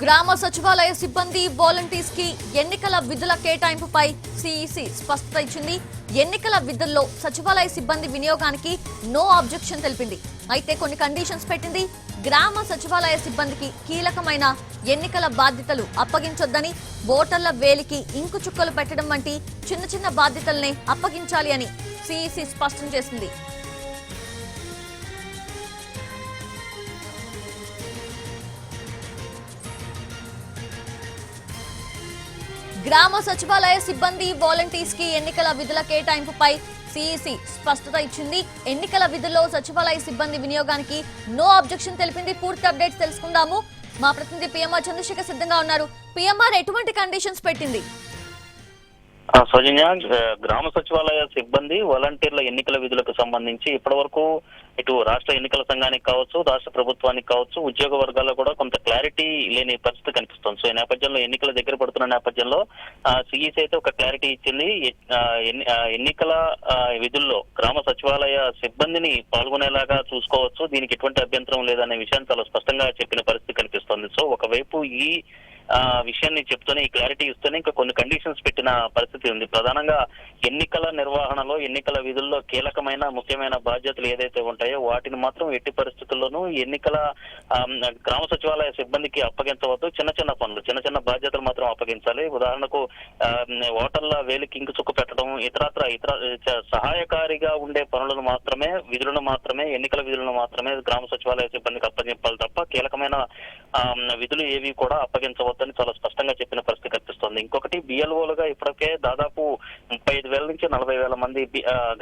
గ్రామ సచివాలయ సిబ్బంది వాలంటీర్స్కి ఎన్నికల విధుల కేటాయింపుపై సిఈసి స్పష్టత ఇచ్చింది ఎన్నికల విధుల్లో సచివాలయ సిబ్బంది వినియోగానికి నో ఆబ్జెక్షన్ తెలిపింది. అయితే కొన్ని కండిషన్స్ పెట్టింది. గ్రామ సచివాలయ సిబ్బందికి కీలకమైన ఎన్నికల బాధ్యతలు అప్పగించొద్దని ఓటర్ల వేలికి ఇంకు చుక్కలు పెట్టడం వంటి చిన్న చిన్న బాధ్యతల్నే అప్పగించాలి అని సిఈసి స్పష్టం చేసింది. గ్రామ సచివాలయ సిబ్బంది వాలంటీర్స్కి ఎన్నికల విధుల కేటాయింపుపై సిఈసి స్పష్టత ఇచ్చింది. ఎన్నికల విధుల్లో సచివాలయ సిబ్బంది వినియోగానికి నో అబ్జెక్షన్ తెలిపింది. పూర్తి అప్డేట్స్ తెలుసుకుందాము. మా ప్రతినిధి పిఎంఆర్ చంద్రశేఖర్ సిద్ధంగా ఉన్నారు. పిఎంఆర్ ఎటువంటి కండిషన్స్ పెట్టింది? సౌజన్య గ్రామ సచివాలయ సిబ్బంది వాలంటీర్ల ఎన్నికల విధులకు సంబంధించి ఇప్పటి వరకు ఇటు రాష్ట్ర ఎన్నికల సంఘానికి కావచ్చు రాష్ట్ర ప్రభుత్వానికి కావచ్చు ఉద్యోగ వర్గాల్లో కూడా కొంత క్లారిటీ లేని పరిస్థితి కనిపిస్తుంది. సో ఈ నేపథ్యంలో ఎన్నికల దగ్గర పడుతున్న నేపథ్యంలో సిఈసి అయితే ఒక క్లారిటీ ఇచ్చింది. ఎన్ని- ఎన్నికల విధుల్లో గ్రామ సచివాలయ సిబ్బందిని పాల్గొనేలాగా చూసుకోవచ్చు. దీనికి ఎటువంటి అభ్యంతరం లేదనే విషయాన్ని చాలా స్పష్టంగా చెప్పిన పరిస్థితి కనిపిస్తోంది. సో ఒకవైపు ఈ విషయాన్ని చెప్తూనే ఈ క్లారిటీ ఇస్తూనే ఇంకా కొన్ని కండిషన్స్ పెట్టి పెట్టిన పరిస్థితి ఉంది. ప్రధానంగా ఎన్నికల నిర్వహణలో ఎన్నికల విధుల్లో కీలకమైన ముఖ్యమైన బాధ్యతలు ఏదైతే ఉంటాయో వాటిని మాత్రం ఎట్టి పరిస్థితుల్లోనూ ఎన్నికల గ్రామ సచివాలయ సిబ్బందికి అప్పగించవద్దు. చిన్న చిన్న పనులు చిన్న చిన్న బాధ్యతలు మాత్రం అప్పగించాలి. ఉదాహరణకు ఓటర్ల వేలికి ఇంకు చుక్కు పెట్టడం ఇతరత్ర ఇతర సహాయకారిగా ఉండే పనులను మాత్రమే విధులను మాత్రమే ఎన్నికల విధులను మాత్రమే గ్రామ సచివాలయ సిబ్బందికి అప్పగించాలి తప్ప కీలకమైన విధులు ఏవి కూడా అప్పగించవద్దని చాలా స్పష్టంగా చెప్పిన పరిస్థితి కనిపిస్తుంది. ఇంకొకటి బిఎల్ఓలుగా ఇప్పటికే దాదాపు ముప్పై ఐదు వేల నుంచి నలభై వేల మంది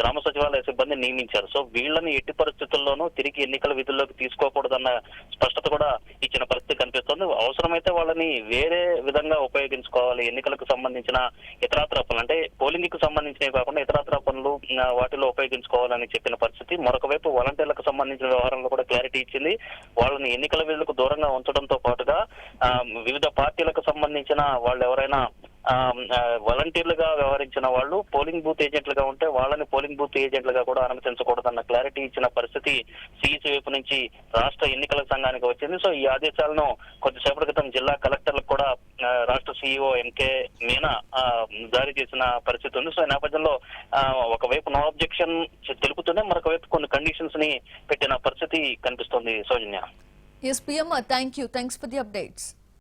గ్రామ సచివాలయ సిబ్బంది నియమించారు. సో వీళ్ళని ఎట్టి పరిస్థితుల్లోనూ తిరిగి ఎన్నికల విధుల్లోకి తీసుకోకూడదన్న స్పష్టత కూడా ఇచ్చిన పరిస్థితి కనిపిస్తుంది. అవసరమైతే వాళ్ళని వేరే విధంగా ఉపయోగించుకోవాలి. ఎన్నికలకు సంబంధించిన ఇతరాత్ర పనులు అంటే పోలింగ్కు సంబంధించినవి కాకుండా ఇతరాత్ర పనులు వాటిలో ఉపయోగించుకోవాలని చెప్పిన పరిస్థితి. మరొక వైపు వాలంటీర్లకు సంబంధించిన వ్యవహారంలో కూడా క్లారిటీ ఇచ్చింది. వాళ్ళని ఎన్నికల విధులకు దూరంగా ఉంచడంతో పాటుగా వివిధ పార్టీలకు సంబంధించిన వాళ్ళు ఎవరైనా వాలంటీర్లుగా వ్యవహరించిన వాళ్ళు పోలింగ్ బూత్ ఏజెంట్లుగా ఉంటే వాళ్ళని పోలింగ్ బూత్ ఏజెంట్లుగా కూడా అనుమతించకూడదన్న క్లారిటీ ఇచ్చిన పరిస్థితి సిఈసి వైపు నుంచి రాష్ట్ర ఎన్నికల సంఘానికి వచ్చింది. సో ఈ ఆదేశాలను కొద్దిసేపటి క్రితం జిల్లా కలెక్టర్లకు కూడా రాష్ట్ర సిఇఓ ఎంకే మీనా జారీ చేసిన పరిస్థితి ఉంది. సో ఈ నేపథ్యంలో ఒకవైపు నో అబ్జెక్షన్ తెలుపుతూనే మరొక వైపు కొన్ని కండిషన్స్ని పెట్టిన పరిస్థితి కనిపిస్తోంది Soujanya. Yes PM thank you thanks for the updates